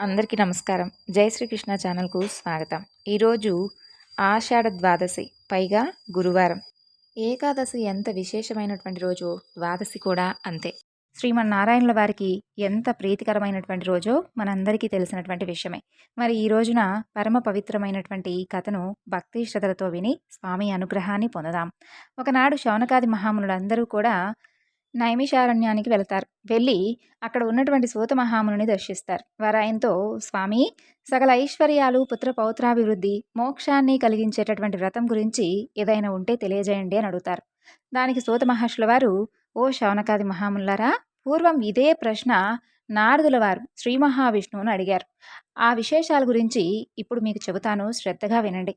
అందరికీ నమస్కారం. జై శ్రీకృష్ణ ఛానల్కు స్వాగతం. ఈరోజు ఆషాఢ ద్వాదశి పైగా గురువారం. ఏకాదశి ఎంత విశేషమైనటువంటి రోజు ద్వాదశి కూడా అంతే. శ్రీమన్నారాయణుల వారికి ఎంత ప్రీతికరమైనటువంటి రోజో మనందరికీ తెలిసినటువంటి విషయమే. మరి ఈ రోజున పరమ పవిత్రమైనటువంటి ఈ కథను భక్తి శ్రద్ధలతో విని స్వామి అనుగ్రహాన్ని పొందుదాం. ఒకనాడు శౌనకాది మహామునులందరూ కూడా నైమిషారణ్యానికి వెళతారు. వెళ్ళి అక్కడ ఉన్నటువంటి సూత మహాముని దర్శిస్తారు. వారు ఆయనతో స్వామి సకల ఐశ్వర్యాలు పుత్ర పౌత్రాభివృద్ధి మోక్షాన్ని కలిగించేటటువంటి వ్రతం గురించి ఏదైనా ఉంటే తెలియజేయండి అని అడుగుతారు. దానికి సూత మహర్షుల వారు ఓ శౌనకాది మహాములారా పూర్వం ఇదే ప్రశ్న నారదుల వారు శ్రీ మహావిష్ణువును అడిగారు. ఆ విశేషాల గురించి ఇప్పుడు మీకు చెబుతాను శ్రద్ధగా వినండి.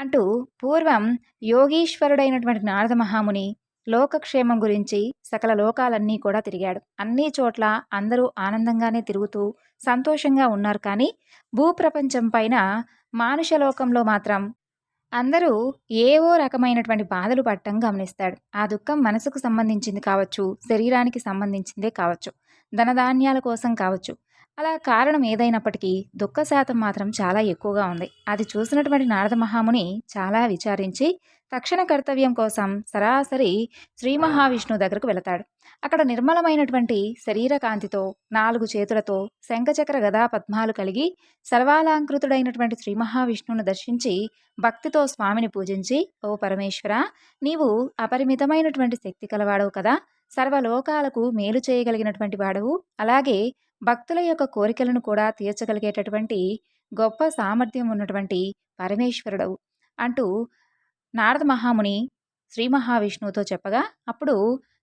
అంటూ పూర్వం యోగీశ్వరుడైనటువంటి నారద మహాముని లోకక్షేమం గురించి సకల లోకాలన్నీ కూడా తిరిగాడు. అన్ని చోట్ల అందరూ ఆనందంగానే తిరుగుతూ సంతోషంగా ఉన్నారు కానీ భూప్రపంచం పైన మానుషలోకంలో మాత్రం అందరూ ఏవో రకమైనటువంటి బాధలు పట్టం గమనిస్తాడు. ఆ దుఃఖం మనసుకు సంబంధించింది కావచ్చు శరీరానికి సంబంధించిందే కావచ్చు ధనధాన్యాల కోసం కావచ్చు అలా కారణం ఏదైనప్పటికీ దుఃఖ శాతం మాత్రం చాలా ఎక్కువగా ఉంది. అది చూసినటువంటి నారద మహాముని చాలా విచారించి తక్షణ కర్తవ్యం కోసం సరాసరి శ్రీ మహావిష్ణువు దగ్గరకు వెళతాడు. అక్కడ నిర్మలమైనటువంటి శరీర కాంతితో నాలుగు చేతులతో శంఖచక్ర గదా పద్మాలు కలిగి సర్వాలంకృతుడైనటువంటి శ్రీ మహావిష్ణువును దర్శించి భక్తితో స్వామిని పూజించి ఓ పరమేశ్వర నీవు అపరిమితమైనటువంటి శక్తి కలవాడవు కదా సర్వలోకాలకు మేలు చేయగలిగినటువంటి వాడవు. అలాగే భక్తుల యొక్క కోరికలను కూడా తీర్చగలిగేటటువంటి గొప్ప సామర్థ్యం ఉన్నటువంటి పరమేశ్వరుడవు అంటూ నారద మహాముని శ్రీ మహావిష్ణువుతో చెప్పగా అప్పుడు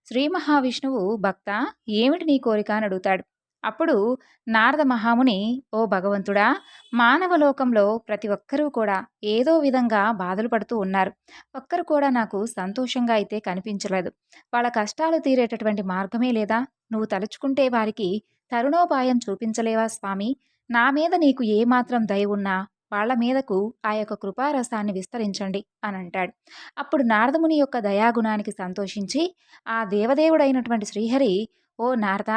శ్రీ మహావిష్ణువు భక్త ఏమిటి నీ కోరిక అని అడుగుతాడు. అప్పుడు నారద మహాముని ఓ భగవంతుడా మానవ లోకంలో ప్రతి ఒక్కరూ కూడా ఏదో విధంగా బాధలు పడుతూ ఉన్నారు. ఒక్కరు కూడా నాకు సంతోషంగా అయితే కనిపించలేదు. వాళ్ళ కష్టాలు తీరేటటువంటి మార్గమే లేదా? నువ్వు తలుచుకుంటే వారికి తరుణోపాయం చూపించలేవా స్వామి? నా మీద నీకు ఏమాత్రం దయ ఉన్నా వాళ్ళ మీదకు ఆ యొక్క కృపారసాన్ని విస్తరించండి అని అంటాడు. అప్పుడు నారదముని యొక్క దయాగుణానికి సంతోషించి ఆ దేవదేవుడైనటువంటి శ్రీహరి ఓ నారద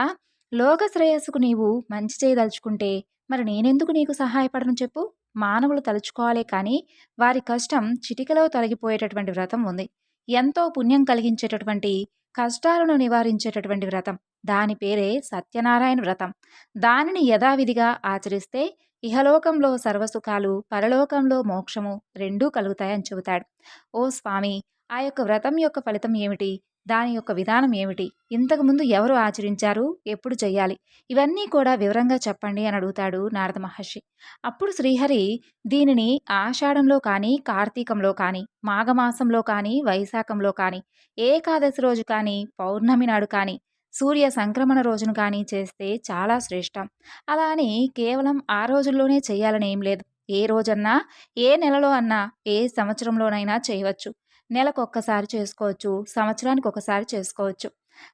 లోక శ్రేయస్సుకు నీవు మంచి చేయదలుచుకుంటే మరి నేనెందుకు నీకు సహాయపడను చెప్పు? మానవులు తలుచుకోవాలే కానీ వారి కష్టం చిటికలో తొలగిపోయేటటువంటి వ్రతం ఉంది. ఎంతో పుణ్యం కలిగించేటటువంటి కష్టాలను నివారించేటటువంటి వ్రతం. దాని పేరే సత్యనారాయణ వ్రతం. దానిని యథావిధిగా ఆచరిస్తే ఇహలోకంలో సర్వసుఖాలు పరలోకంలో మోక్షము రెండూ కలుగుతాయని చెబుతాడు. ఓ స్వామి ఆ యొక్క వ్రతం యొక్క ఫలితం ఏమిటి? దాని యొక్క విధానం ఏమిటి? ఇంతకుముందు ఎవరు ఆచరించారు? ఎప్పుడు చెయ్యాలి? ఇవన్నీ కూడా వివరంగా చెప్పండి అని అడుగుతాడు నారద మహర్షి. అప్పుడు శ్రీహరి దీనిని ఆషాఢంలో కానీ కార్తీకంలో కానీ మాఘమాసంలో కానీ వైశాఖంలో కానీ ఏకాదశి రోజు కానీ పౌర్ణమి నాడు కానీ సూర్య సంక్రమణ రోజును కానీ చేస్తే చాలా శ్రేష్టం. అలా అని కేవలం ఆ రోజుల్లోనే చేయాలని ఏం లేదు. ఏ రోజన్నా ఏ నెలలో అన్నా ఏ సంవత్సరంలోనైనా చేయవచ్చు. నెలకు ఒక్కసారి చేసుకోవచ్చు సంవత్సరానికి ఒకసారి చేసుకోవచ్చు.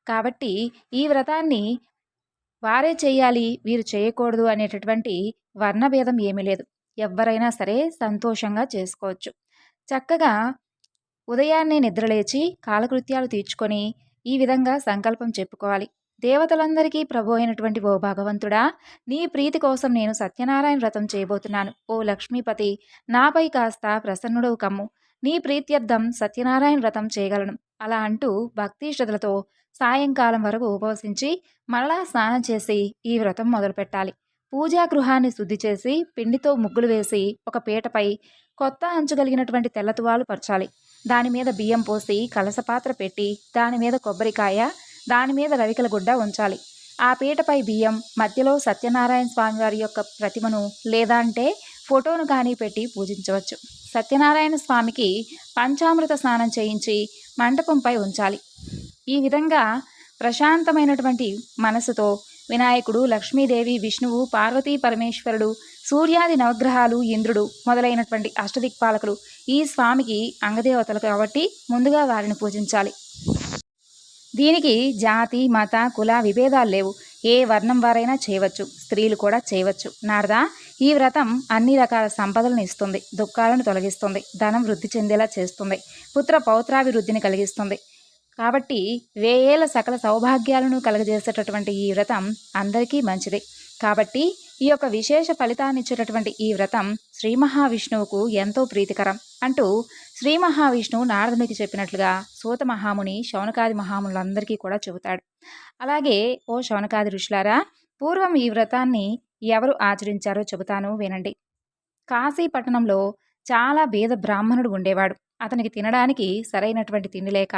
కాబట్టి ఈ వ్రతాన్ని వారే చేయాలి వీరు చేయకూడదు అనేటటువంటి వర్ణభేదం ఏమీ లేదు. ఎవరైనా సరే సంతోషంగా చేసుకోవచ్చు. చక్కగా ఉదయాన్నే నిద్రలేచి కాలకృత్యాలు తీర్చుకొని ఈ విధంగా సంకల్పం చెప్పుకోవాలి. దేవతలందరికీ ప్రభు అయినటువంటి ఓ భగవంతుడా నీ ప్రీతి కోసం నేను సత్యనారాయణ వ్రతం చేయబోతున్నాను. ఓ లక్ష్మీపతి నాపై కాస్త ప్రసన్నుడవు కమ్ము. నీ ప్రీత్యర్థం సత్యనారాయణ వ్రతం చేయగలను. అలా అంటూ భక్తి శ్రద్ధలతో సాయంకాలం వరకు ఉపవసించి మరలా స్నానం చేసి ఈ వ్రతం మొదలుపెట్టాలి. పూజా గృహాన్ని శుద్ధి చేసి పిండితో ముగ్గులు వేసి ఒక పీటపై కొత్త అంచు కలిగినటువంటి తెల్లతువాలు పరచాలి. దాని మీద బియ్యం పోసి కలసపాత్ర పెట్టి దాని మీద కొబ్బరికాయ దాని మీద రవికల గుడ్డ ఉంచాలి. ఆ పీటపై బియ్యం మధ్యలో సత్యనారాయణ స్వామివారి యొక్క ప్రతిమను లేదా అంటే ఫోటోను కానీ పెట్టి పూజించవచ్చు. సత్యనారాయణ స్వామికి పంచామృత స్నానం చేయించి మంటపంపై ఉంచాలి. ఈ విధంగా ప్రశాంతమైనటువంటి మనసుతో వినాయకుడు లక్ష్మీదేవి విష్ణువు పార్వతీ పరమేశ్వరుడు సూర్యాది నవగ్రహాలు ఇంద్రుడు మొదలైనటువంటి అష్టదిక్పాలకులు ఈ స్వామికి అంగదేవతలు కాబట్టి ముందుగా వారిని పూజించాలి. దీనికి జాతి మత కుల విభేదాలు లేవు. ఏ వర్ణం వారైనా చేయవచ్చు. స్త్రీలు కూడా చేయవచ్చు. నారదా ఈ వ్రతం అన్ని రకాల సంపదలను ఇస్తుంది. దుఃఖాలను తొలగిస్తుంది. ధనం వృద్ధి చెందేలా చేస్తుంది. పుత్ర పౌత్రాభివృద్ధిని కలిగిస్తుంది. కాబట్టి వేయేల సకల సౌభాగ్యాలను కలగజేసేటటువంటి ఈ వ్రతం అందరికీ మంచిది. కాబట్టి ఈ యొక్క విశేష ఫలితాన్నిచ్చేటటువంటి ఈ వ్రతం శ్రీ మహావిష్ణువుకు ఎంతో ప్రీతికరం అంటూ శ్రీ మహావిష్ణువు నారదునికి చెప్పినట్లుగా సూత మహాముని శౌనకాది మహాములందరికీ కూడా చెబుతాడు. అలాగే ఓ శౌనకాది ఋషులారా పూర్వం ఈ వ్రతాన్ని ఎవరు ఆచరించారో చెబుతాను వినండి. కాశీ పట్టణంలో చాలా బీద బ్రాహ్మణుడు ఉండేవాడు. అతనికి తినడానికి సరైనటువంటి తిండి లేక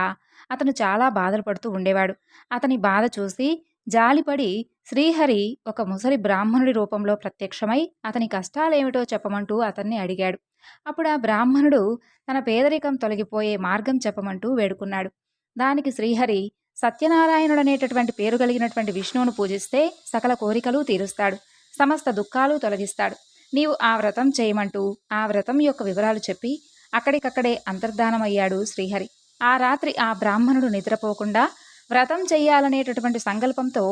అతను చాలా బాధలు పడుతూ ఉండేవాడు. అతని బాధ చూసి జాలిపడి శ్రీహరి ఒక ముసలి బ్రాహ్మణుడి రూపంలో ప్రత్యక్షమై అతని కష్టాలేమిటో చెప్పమంటూ అతన్ని అడిగాడు. అప్పుడు ఆ బ్రాహ్మణుడు తన పేదరికం తొలగిపోయే మార్గం చెప్పమంటూ వేడుకున్నాడు. దానికి శ్రీహరి సత్యనారాయణుడనేటటువంటి పేరు కలిగినటువంటి విష్ణువును పూజిస్తే సకల కోరికలు తీరుస్తాడు. సమస్త దుఃఖాలు తొలగిస్తాడు. నీవు ఆ వ్రతం చేయమంటూ ఆ వ్రతం యొక్క వివరాలు చెప్పి అక్కడికక్కడే అంతర్ధానమయ్యాడు శ్రీహరి. ఆ రాత్రి ఆ బ్రాహ్మణుడు నిద్రపోకుండా వ్రతం చెయ్యాలనేటటువంటి సంకల్పంతో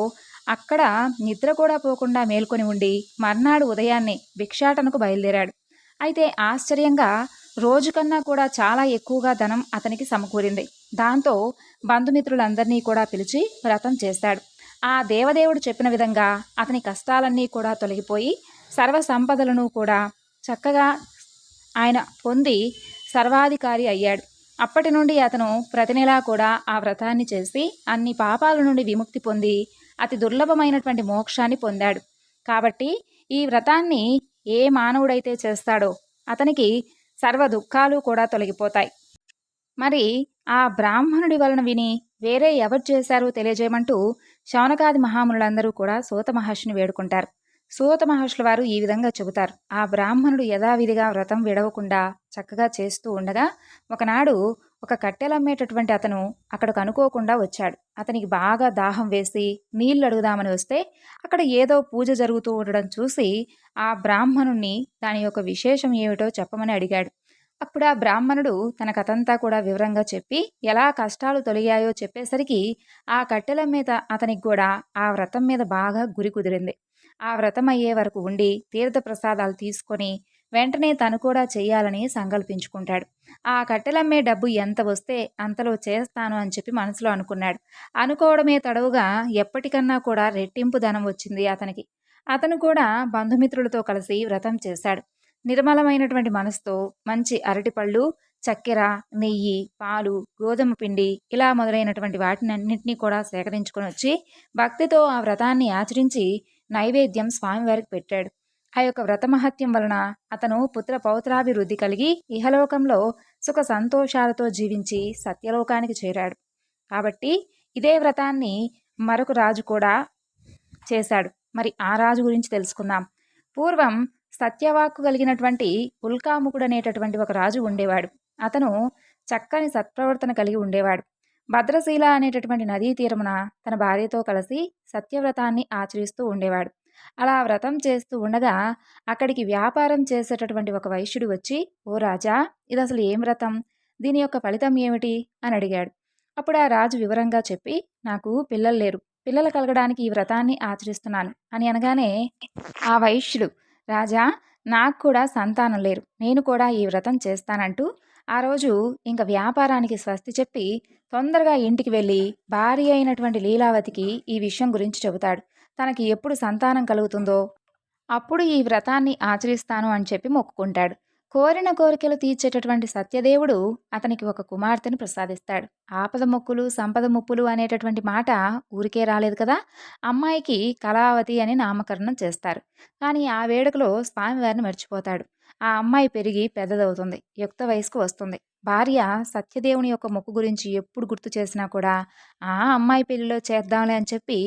అక్కడ నిద్ర కూడా పోకుండా మేల్కొని ఉండి మర్నాడు ఉదయాన్నే భిక్షాటనకు బయలుదేరాడు. అయితే ఆశ్చర్యంగా రోజు కన్నా కూడా చాలా ఎక్కువగా ధనం అతనికి సమకూరింది. దాంతో బంధుమిత్రులందరినీ కూడా పిలిచి వ్రతం చేశాడు ఆ దేవదేవుడు చెప్పిన విధంగా అతని కష్టాలన్నీ కూడా తొలగిపోయి సర్వ సంపదలను కూడా చక్కగా ఆయన పొంది సర్వాధికారి అయ్యాడు. అప్పటి నుండి అతను ప్రతి నెలా కూడా ఆ వ్రతాన్ని చేసి అన్ని పాపాల నుండి విముక్తి పొంది అతి దుర్లభమైనటువంటి మోక్షాన్ని పొందాడు. కాబట్టి ఈ వ్రతాన్ని ఏ మానవుడైతే చేస్తాడో అతనికి సర్వ దుఃఖాలు కూడా తొలగిపోతాయి. మరి ఆ బ్రాహ్మణుడి వలన విని వేరే ఎవరు చేశారో తెలియజేయమంటూ శౌనకాది మహామునులందరూ కూడా సూత మహర్షిని వేడుకుంటారు. సూత మహర్షుల వారు ఈ విధంగా చెబుతారు. ఆ బ్రాహ్మణుడు యథావిధిగా వ్రతం విడవకుండా చక్కగా చేస్తూ ఉండగా ఒకనాడు ఒక కట్టెలమ్మేటటువంటి అతను అక్కడికి అనుకోకుండా వచ్చాడు. అతనికి బాగా దాహం వేసి నీళ్ళు అడుగుదామని వస్తే అక్కడ ఏదో పూజ జరుగుతూ ఉండడం చూసి ఆ బ్రాహ్మణుణ్ణి దాని యొక్క విశేషం ఏమిటో చెప్పమని అడిగాడు. అప్పుడు ఆ బ్రాహ్మణుడు తన కథంతా కూడా వివరంగా చెప్పి ఎలా కష్టాలు తొలిగాయో చెప్పేసరికి ఆ కట్టెల మీద అతనికి కూడా ఆ వ్రతం మీద బాగా గురి కుదిరింది. ఆ వ్రతం అయ్యే వరకు ఉండి తీర్థప్రసాదాలు తీసుకొని వెంటనే తను కూడా చేయాలని సంకల్పించుకుంటాడు. ఆ కట్టెలమ్మే డబ్బు ఎంత వస్తే అంతలో చేస్తాను అని చెప్పి మనసులో అనుకున్నాడు. అనుకోవడమే తడవుగా ఎప్పటికన్నా కూడా రెట్టింపు ధనం వచ్చింది అతనికి. అతను కూడా బంధుమిత్రులతో కలిసి వ్రతం చేశాడు. నిర్మలమైనటువంటి మనసుతో మంచి అరటిపళ్ళు చక్కెర నెయ్యి పాలు గోధుమ పిండి ఇలా మొదలైనటువంటి వాటిని అన్నింటినీ కూడా సేకరించుకొని వచ్చి భక్తితో ఆ వ్రతాన్ని ఆచరించి నైవేద్యం స్వామివారికి పెట్టాడు. ఆ యొక్క వ్రతమహత్యం వలన అతను పుత్ర పౌత్రాభివృద్ధి కలిగి ఇహలోకంలో సుఖ సంతోషాలతో జీవించి సత్యలోకానికి చేరాడు. కాబట్టి ఇదే వ్రతాన్ని మరొక రాజు కూడా చేశాడు. మరి ఆ రాజు గురించి తెలుసుకుందాం. పూర్వం సత్యవాక్కు కలిగినటువంటి ఉల్కాముకుడు అనేటటువంటి ఒక రాజు ఉండేవాడు. అతను చక్కని సత్ప్రవర్తన కలిగి ఉండేవాడు. భద్రశీల అనేటటువంటి నదీ తీరమున తన భార్యతో కలిసి సత్యవ్రతాన్ని ఆచరిస్తూ ఉండేవాడు. అలా వ్రతం చేస్తూ ఉండగా అక్కడికి వ్యాపారం చేసేటటువంటి ఒక వైశ్యుడు వచ్చి ఓ రాజా ఇది అసలు ఏం వ్రతం? దీని యొక్క ఫలితం ఏమిటి? అని అడిగాడు. అప్పుడు ఆ రాజు వివరంగా చెప్పి నాకు పిల్లలు లేరు. పిల్లలు కలగడానికి ఈ వ్రతాన్ని ఆచరిస్తున్నాను అని అనగానే ఆ వైశ్యుడు రాజా నాకు కూడా సంతానం లేరు. నేను కూడా ఈ వ్రతం చేస్తానంటూ ఆ రోజు ఇంకా వ్యాపారానికి స్వస్తి చెప్పి తొందరగా ఇంటికి వెళ్ళి భార్య అయినటువంటి లీలావతికి ఈ విషయం గురించి చెబుతాడు. తనకి ఎప్పుడు సంతానం కలుగుతుందో అప్పుడు ఈ వ్రతాన్ని ఆచరిస్తాను అని చెప్పి మొక్కుకుంటాడు. కోరిన కోరికలు తీర్చేటటువంటి సత్యదేవుడు అతనికి ఒక కుమార్తెను ప్రసాదిస్తాడు. ఆపద మొక్కులు సంపద ముప్పులు అనేటటువంటి మాట ఊరికే రాలేదు కదా? అమ్మాయికి కళావతి అని నామకరణం చేస్తారు. కానీ ఆ వేడుకలో స్వామివారిని మర్చిపోతాడు. ఆ అమ్మాయి పెరిగి పెద్దదవుతుంది యుక్త వయసుకు వస్తుంది. భార్య సత్యదేవుని యొక్క మొక్కు గురించి ఎప్పుడు గుర్తు చేసినా కూడా ఆ అమ్మాయి పెళ్ళిలో చేద్దాంలే అని చెప్పి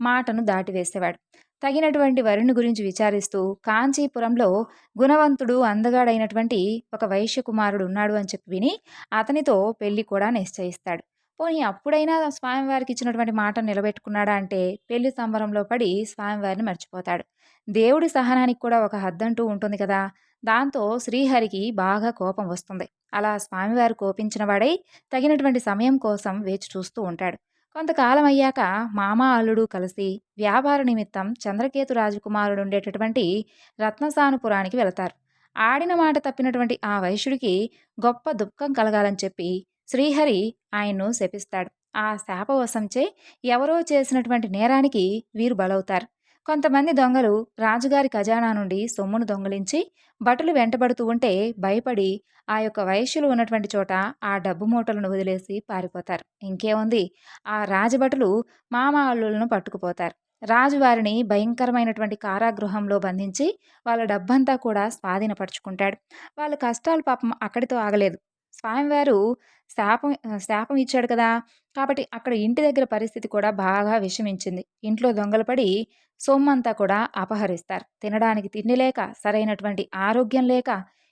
మాటను దాటివేసేవాడు. తగినటువంటి వరుణ్ గురించి విచారిస్తూ కాంచీపురంలో గుణవంతుడు అందగాడైనటువంటి ఒక వైశ్య కుమారుడు ఉన్నాడు అని చెప్పి విని అతనితో పెళ్ళి కూడా నిశ్చయిస్తాడు. పోనీ అప్పుడైనా స్వామివారికి ఇచ్చినటువంటి మాట నిలబెట్టుకున్నాడా అంటే పెళ్ళి సంబరంలో పడి స్వామివారిని మర్చిపోతాడు. దేవుడి సహనానికి కూడా ఒక హద్దంటూ ఉంటుంది కదా! దాంతో శ్రీహరికి బాగా కోపం వస్తుంది. అలా స్వామివారు కోపించిన వాడై తగినటువంటి సమయం కోసం వేచి చూస్తూ ఉంటాడు. కొంతకాలం అయ్యాక మామ అల్లుడు కలిసి వ్యాపార నిమిత్తం చంద్రకేతు రాజకుమారుడు ఉండేటటువంటి రత్నసానుపురానికి వెళతారు. ఆడిన మాట తప్పినటువంటి ఆ వైశ్యుడికి గొప్ప దుఃఖం కలగాలని చెప్పి శ్రీహరి ఆయన్ను శపిస్తాడు. ఆ శాపవశంచే ఎవరో చేసినటువంటి నేరానికి వీరు బలవుతారు. కొంతమంది దొంగలు రాజుగారి ఖజానా నుండి సొమ్మును దొంగిలించి భటులు వెంటబడుతూ ఉంటే భయపడి ఆ యొక్క వయస్సులు ఉన్నటువంటి చోట ఆ డబ్బు మూటలను వదిలేసి పారిపోతారు. ఇంకేముంది? ఆ రాజభటులు మామ అల్లులను పట్టుకుపోతారు. రాజు వారిని భయంకరమైనటువంటి కారాగృహంలో బంధించి వాళ్ళ డబ్బంతా కూడా స్వాధీనపరుచుకుంటాడు. వాళ్ళ కష్టాలు పాపం అక్కడితో ఆగలేదు. స్వామివారు శాపం శాపం ఇచ్చాడు కదా కాబట్టి అక్కడ ఇంటి దగ్గర పరిస్థితి కూడా బాగా విషమించింది. ఇంట్లో దొంగలు పడి సొమ్మంతా కూడా అపహరిస్తారు. తినడానికి తిండి లేక సరైనటువంటి ఆరోగ్యం లేక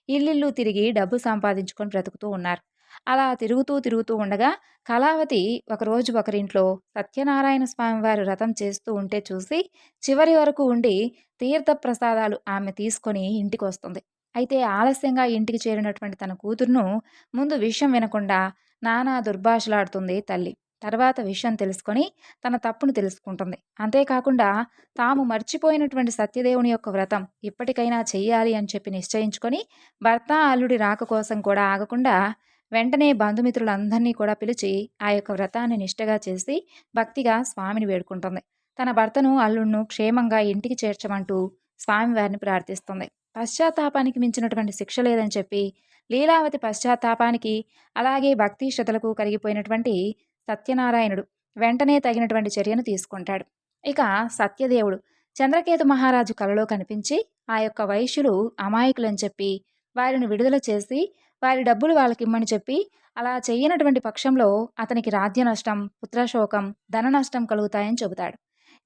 ఇల్లిల్లు తిరిగి డబ్బు సంపాదించుకొని బ్రతుకుతూ ఉన్నారు. అలా తిరుగుతూ తిరుగుతూ ఉండగా కళావతి ఒకరోజు ఒకరింట్లో సత్యనారాయణ స్వామి వారు రథం చేస్తూ ఉంటే చూసి చివరి వరకు ఉండి తీర్థ ప్రసాదాలు ఆమె తీసుకొని ఇంటికి వస్తుంది. అయితే ఆలస్యంగా ఇంటికి చేరినటువంటి తన కూతురును ముందు విషయం వినకుండా నానా దుర్భాషలాడుతుంది తల్లి. తర్వాత విషయం తెలుసుకొని తన తప్పును తెలుసుకుంటుంది. అంతేకాకుండా తాము మర్చిపోయినటువంటి సత్యదేవుని యొక్క వ్రతం ఇప్పటికైనా చెయ్యాలి అని చెప్పి నిశ్చయించుకొని భర్త అల్లుడి రాక కోసం కూడా ఆగకుండా వెంటనే బంధుమిత్రులందరినీ కూడా పిలిచి ఆ యొక్క వ్రతాన్ని నిష్టగా చేసి భక్తిగా స్వామిని వేడుకుంటుంది. తన భర్తను అల్లుడును క్షేమంగా ఇంటికి చేర్చమంటూ స్వామివారిని ప్రార్థిస్తుంది. పశ్చాత్తాపానికి మించినటువంటి శిక్ష లేదని చెప్పి లీలావతి పశ్చాత్తాపానికి అలాగే భక్తి శ్రద్ధలకు కరిగిపోయినటువంటి సత్యనారాయణుడు వెంటనే తగినటువంటి చర్యను తీసుకుంటాడు. ఇక సత్యదేవుడు చంద్రకేతు మహారాజు కలలో కనిపించి ఆ యొక్క వైశ్యులు అమాయకులని చెప్పి వారిని విడుదల చేసి వారి డబ్బులు వాళ్ళకి ఇమ్మని చెప్పి అలా చేయనటువంటి పక్షంలో అతనికి రాజ్య నష్టం పుత్రశోకం ధన నష్టం కలుగుతాయని చెబుతాడు.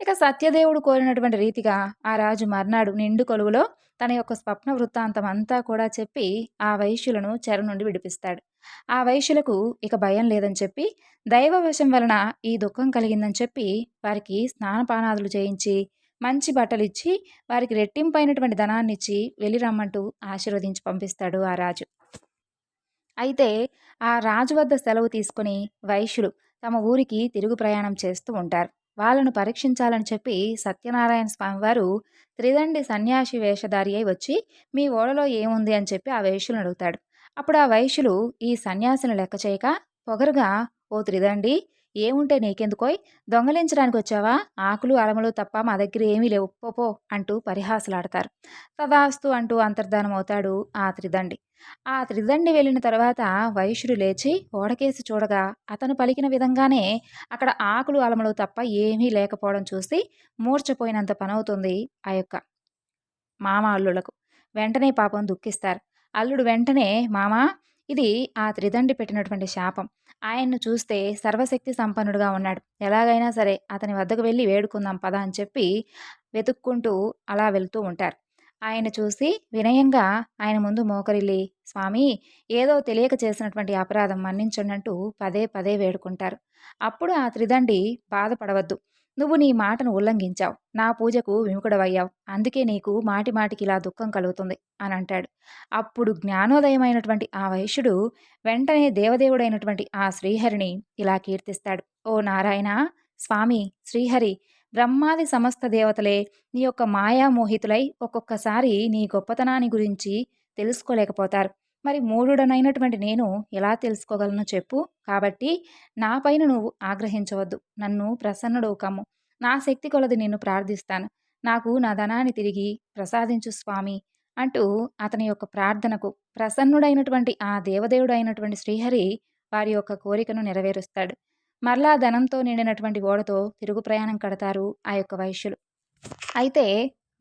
ఇక సత్యదేవుడు కోరినటువంటి రీతిగా ఆ రాజు మర్నాడు నిండు కొలువులో తన యొక్క స్వప్న వృత్తాంతం అంతా కూడా చెప్పి ఆ వైశ్యులను చెర నుండి విడిపిస్తాడు. ఆ వైశ్యులకు ఇక భయం లేదని చెప్పి దైవవశం వలన ఈ దుఃఖం కలిగిందని చెప్పి వారికి స్నానపానాదులు చేయించి మంచి బట్టలు ఇచ్చి వారికి రెట్టింపైనటువంటి ధనాన్ని ఇచ్చి వెళ్ళి రమ్మంటూ ఆశీర్వదించి పంపిస్తాడు ఆ రాజు. అయితే ఆ రాజు వద్ద సెలవు తీసుకుని వైశ్యులు తమ ఊరికి తిరుగు ప్రయాణం చేస్తూ ఉంటారు. వాళ్ళను పరీక్షించాలని చెప్పి సత్యనారాయణ స్వామివారు త్రిదండి సన్యాసి వేషధారి అయి వచ్చి మీ ఓడలో ఏముంది? అని చెప్పి ఆ వైశ్యులను అడుగుతాడు. అప్పుడు ఆ వైశ్యులు ఈ సన్యాసిని లెక్క చేయక పొగరుగా ఓ త్రిదండి ఏముంటే నీకెందుకోయ్? దొంగలించడానికి వచ్చావా? ఆకులు అలములు తప్ప మా దగ్గర ఏమీ లేవు. పోపో అంటూ పరిహాసలాడతారు. తదాస్తు అంటూ అంతర్ధానం అవుతాడు ఆ త్రిదండి. ఆ త్రిదండి వెళ్ళిన తర్వాత వైశ్యుడు లేచి ఓడకేసి చూడగా అతను పలికిన విధంగానే అక్కడ ఆకులు అలమలు తప్ప ఏమీ లేకపోవడం చూసి మూర్చపోయినంత పనవుతుంది ఆ యొక్క మామ అల్లులకు వెంటనే పాపం దుఃఖిస్తారు. అల్లుడు వెంటనే మామ ఇది ఆ త్రిదండి పెట్టినటువంటి శాపం. ఆయన్ను చూస్తే సర్వశక్తి సంపన్నుడుగా ఉన్నాడు. ఎలాగైనా సరే అతని వద్దకు వెళ్ళి వేడుకుందాం పద అని చెప్పి వెతుక్కుంటూ అలా వెళ్తూ ఉంటారు. ఆయన చూసి వినయంగా ఆయన ముందు మోకరిల్లి స్వామి ఏదో తెలియక చేసినటువంటి అపరాధం మన్నించండి పదే పదే వేడుకుంటారు. అప్పుడు ఆ త్రిదండి బాధపడవద్దు. నువ్వు నీ మాటను ఉల్లంఘించావు. నా పూజకు విముకుడవయ్యావు అందుకే నీకు మాటి మాటికి ఇలా దుఃఖం కలుగుతుంది అని అంటాడు. అప్పుడు జ్ఞానోదయమైనటువంటి ఆ వైశ్యుడు వెంటనే దేవదేవుడైనటువంటి ఆ శ్రీహరిని ఇలా కీర్తిస్తాడు. ఓ నారాయణ స్వామి శ్రీహరి బ్రహ్మాది సమస్త దేవతలే నీ యొక్క మాయామోహితులై ఒక్కొక్కసారి నీ గొప్పతనాన్ని గురించి తెలుసుకోలేకపోతారు. మరి మూఢుడనైనటువంటి నేను ఎలా తెలుసుకోగలను చెప్పు? కాబట్టి నాపైన నువ్వు ఆగ్రహించవద్దు. నన్ను ప్రసన్నుడు కమ్ము. నా శక్తి కొలది నిన్ను ప్రార్థిస్తాను. నాకు నా ధనాన్ని తిరిగి ప్రసాదించు స్వామి అంటూ అతని యొక్క ప్రార్థనకు ప్రసన్నుడైనటువంటి ఆ దేవదేవుడు అయినటువంటి శ్రీహరి వారి యొక్క కోరికను నెరవేరుస్తాడు. మరలా ధనంతో నిండినటువంటి ఓడతో తిరుగు ప్రయాణం కడతారు ఆ యొక్క వైశ్యులు. అయితే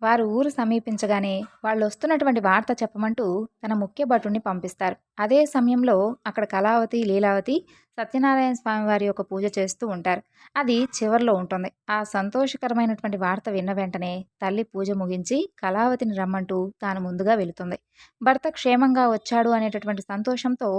వారు ఊరు సమీపించగానే వాళ్ళు వస్తున్నటువంటి వార్త చెప్పమంటూ తన ముఖ్య భటుణ్ణి పంపిస్తారు. అదే సమయంలో అక్కడ కళావతి లీలావతి సత్యనారాయణ స్వామి వారి యొక్క పూజ చేస్తూ ఉంటారు. అది చివరిలో ఉంటుంది. ఆ సంతోషకరమైనటువంటి వార్త విన్న వెంటనే తల్లి పూజ ముగించి కళావతిని రమ్మంటూ తాను ముందుగా వెళుతుంది. భర్త క్షేమంగా వచ్చాడు అనేటటువంటి సంతోషంతో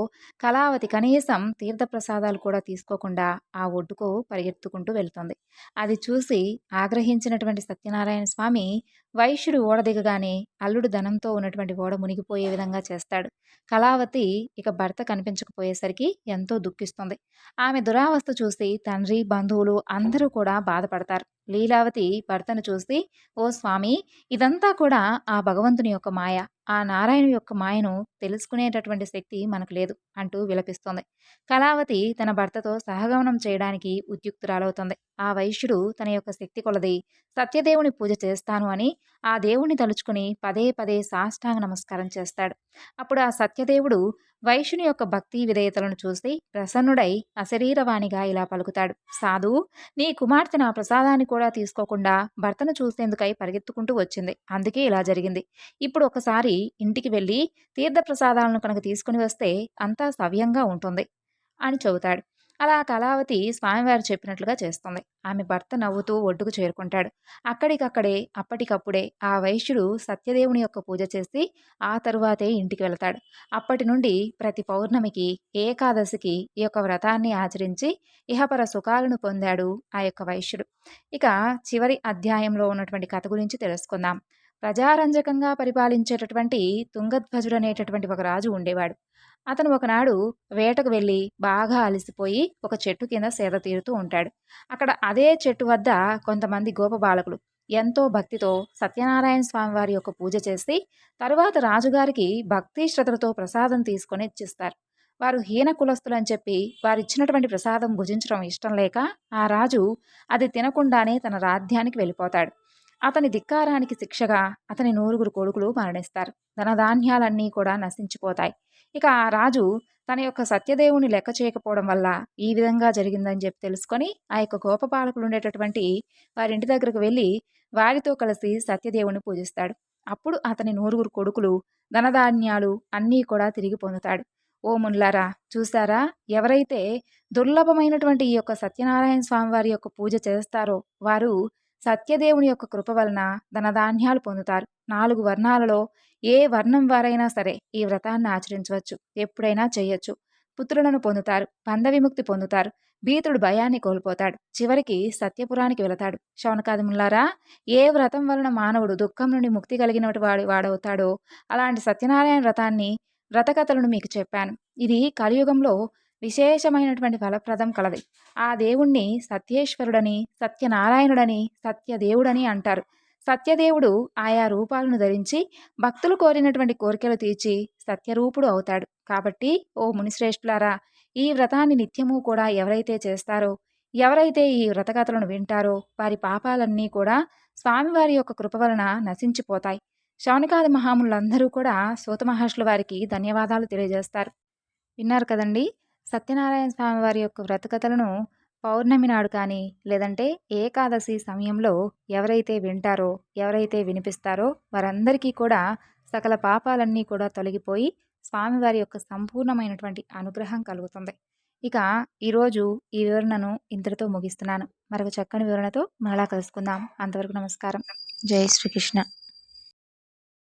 కళావతి కనీసం తీర్థప్రసాదాలు కూడా తీసుకోకుండా ఆ ఒడ్డుకు పరిగెత్తుకుంటూ వెళుతుంది. అది చూసి ఆగ్రహించినటువంటి సత్యనారాయణ స్వామి వైశ్యుడు ఓడ దిగగానే అల్లుడు ధనంతో ఉన్నటువంటి ఓడ మునిగిపోయే విధంగా చేస్తాడు. కళావతి ఇక భర్త కనిపించకపోయేసరికి ఎంతో దుఃఖిస్తుంది. ఆమె దురావస్థ చూసి తండ్రి బంధువులు అందరూ కూడా బాధపడతారు. లీలావతి భర్తను చూసి ఓ స్వామి ఇదంతా కూడా ఆ భగవంతుని యొక్క మాయ. ఆ నారాయణ యొక్క మాయను తెలుసుకునేటటువంటి శక్తి మనకు లేదు అంటూ విలపిస్తోంది. కళావతి తన భర్తతో సహగమనం చేయడానికి ఉద్యుక్తురాలవుతుంది. ఆ వైశ్యుడు తన యొక్క శక్తి కొలది సత్యదేవుని పూజ చేస్తాను అని ఆ దేవుణ్ణి తలుచుకుని పదే పదే సాష్టాంగ నమస్కారం చేస్తాడు. అప్పుడు ఆ సత్యదేవుడు వైశ్యుని యొక్క భక్తి విధేయతలను చూసి ప్రసన్నుడై అశరీరవాణిగా ఇలా పలుకుతాడు. సాధు నీ కుమార్తె నా ప్రసాదాన్ని కూడా తీసుకోకుండా భర్తను చూసేందుకై పరిగెత్తుకుంటూ వచ్చింది. అందుకే ఇలా జరిగింది. ఇప్పుడు ఒకసారి ఇంటికి వెళ్ళి తీర్థప్రసాదాలను కనుక తీసుకుని వస్తే అంతా సవ్యంగా ఉంటుంది అని చెబుతాడు. అలా కళావతి స్వామివారు చెప్పినట్లుగా చేస్తుంది. ఆమె భర్త నవ్వుతూ ఒడ్డుకు చేరుకుంటాడు. అక్కడికక్కడే అప్పటికప్పుడే ఆ వైశ్యుడు సత్యదేవుని యొక్క పూజ చేసి ఆ తరువాతే ఇంటికి వెళతాడు. అప్పటి నుండి ప్రతి పౌర్ణమికి ఏకాదశికి ఈ యొక్క వ్రతాన్ని ఆచరించి ఇహపర సుఖాలను పొందాడు ఆ యొక్క వైశ్యుడు. ఇక చివరి అధ్యాయంలో ఉన్నటువంటి కథ గురించి తెలుసుకుందాం. ప్రజారంజకంగా పరిపాలించేటటువంటి తుంగధ్వజుడు అనేటటువంటి ఒక రాజు ఉండేవాడు. అతను ఒకనాడు వేటకు వెళ్ళి బాగా అలసిపోయి ఒక చెట్టు కింద సేద తీరుతూ ఉంటాడు. అక్కడ అదే చెట్టు వద్ద కొంతమంది గోపబాలకులు ఎంతో భక్తితో సత్యనారాయణ స్వామి వారి యొక్క పూజ చేసి తరువాత రాజుగారికి భక్తి శ్రద్ధలతో ప్రసాదం తీసుకొని ఇచ్చిస్తారు. వారు హీన కులస్తులు అని చెప్పి వారు ఇచ్చినటువంటి ప్రసాదం భుజించడం ఇష్టం లేక ఆ రాజు అది తినకుండానే తన రాధ్యానికి వెళ్ళిపోతాడు. అతని ధిక్కారానికి శిక్షగా అతని నూరుగురు కొడుకులు మరణిస్తారు. ధనధాన్యాలన్నీ కూడా నశించిపోతాయి. ఇక ఆ రాజు తన యొక్క సత్యదేవుని లెక్క చేయకపోవడం వల్ల ఈ విధంగా జరిగిందని చెప్పి తెలుసుకొని ఆ యొక్క గోపపాలకులు ఉండేటటువంటి వారి ఇంటి దగ్గరకు వెళ్ళి వారితో కలిసి సత్యదేవుని పూజిస్తాడు. అప్పుడు అతని నూరుగురు కొడుకులు ధనధాన్యాలు అన్నీ కూడా తిరిగి పొందుతాడు. ఓ మున్లారా చూసారా ఎవరైతే దుర్లభమైనటువంటి ఈ యొక్క సత్యనారాయణ స్వామి వారి యొక్క పూజ చేస్తారో వారు సత్యదేవుని యొక్క కృప వలన ధనధాన్యాలు పొందుతారు. నాలుగు వర్ణాలలో ఏ వర్ణం వారైనా సరే ఈ వ్రతాన్ని ఆచరించవచ్చు. ఎప్పుడైనా చేయొచ్చు. పుత్రులను పొందుతారు. బంధ విముక్తి పొందుతారు. భీతుడు భయాన్ని కోల్పోతాడు. చివరికి సత్యపురానికి వెళతాడు. శౌనకాదములారా ఏ వ్రతం వలన మానవుడు దుఃఖం నుండి ముక్తి కలిగిన వాడు వాడవుతాడో అలాంటి సత్యనారాయణ వ్రతాన్ని వ్రతకథలను మీకు చెప్పాను. ఇది కలియుగంలో విశేషమైనటువంటి ఫలప్రదం కలది. ఆ దేవుణ్ణి సత్యేశ్వరుడని సత్యనారాయణుడని సత్యదేవుడని అంటారు. సత్యదేవుడు ఆయా రూపాలను ధరించి భక్తులు కోరినటువంటి కోరికలు తీర్చి సత్యరూపుడు అవుతాడు. కాబట్టి ఓ మునిశ్రేష్ఠులారా ఈ వ్రతాన్ని నిత్యము కూడా ఎవరైతే చేస్తారో ఎవరైతే ఈ వ్రతకథలను వింటారో వారి పాపాలన్నీ కూడా స్వామివారి యొక్క కృప వలన నశించిపోతాయి. శౌనకాది మహాములందరూ కూడా సూత మహర్షుల వారికి ధన్యవాదాలు తెలియజేస్తారు. విన్నారు కదండి? సత్యనారాయణ స్వామి వారి యొక్క వ్రతకథలను పౌర్ణమి నాడు కానీ లేదంటే ఏకాదశి సమయంలో ఎవరైతే వింటారో ఎవరైతే వినిపిస్తారో వారందరికీ కూడా సకల పాపాలన్నీ కూడా తొలగిపోయి స్వామివారి యొక్క సంపూర్ణమైనటువంటి అనుగ్రహం కలుగుతుంది. ఇక ఈరోజు ఈ వివరణను ఇంతటితో ముగిస్తున్నాను. మరొక చక్కని వివరణతో మరలా కలుసుకుందాం. అంతవరకు నమస్కారం. జై శ్రీకృష్ణ.